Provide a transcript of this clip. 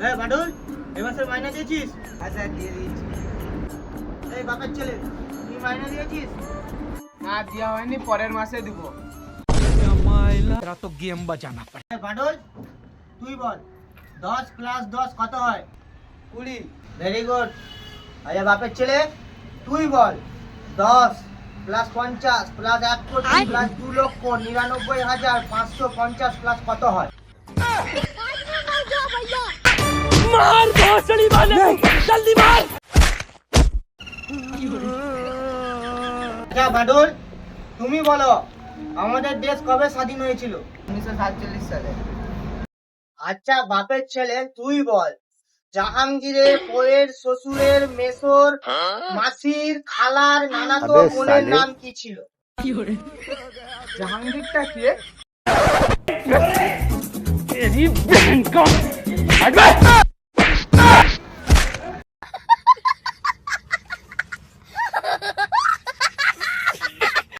হ্যাঁ বাডুল এ মাসের মাইনা দিয়েছিস? আচ্ছা দিয়ে দিয়েছি। এই বাপের ছেলে তুই মাইনা দিয়েছিস? না দেওয়া হয়নি পরের মাসে দিব। তো গেম বাজানা পড়ে হ্যাঁ, বাডুল তুই বল দশ প্লাস দশ কত হয়? কুড়ি। ভেরি গুড আরে বাপের ছেলে তুই বল দশ প্লাস পঞ্চাশ প্লাস এক কোটি প্লাস দু লক্ষ নিরানব্বই হাজার পাঁচশো পঞ্চাশ প্লাস কত হয়? मार भोसड़ी वाले जल्दी मार আচ্ছা বাডুল তুমি বলো আমাদের দেশ কবে স্বাধীন হয়েছিল উনিশশো সাতচল্লিশ সালে আচ্ছা বাপের ছেলে তুই বল জাহাঙ্গীরের বইয়ের শ্বশুরের মেসোর মাসির খালার নানাতো বোনের নাম কি ছিল জাহাঙ্গীরটা কে तेरी बहन का हट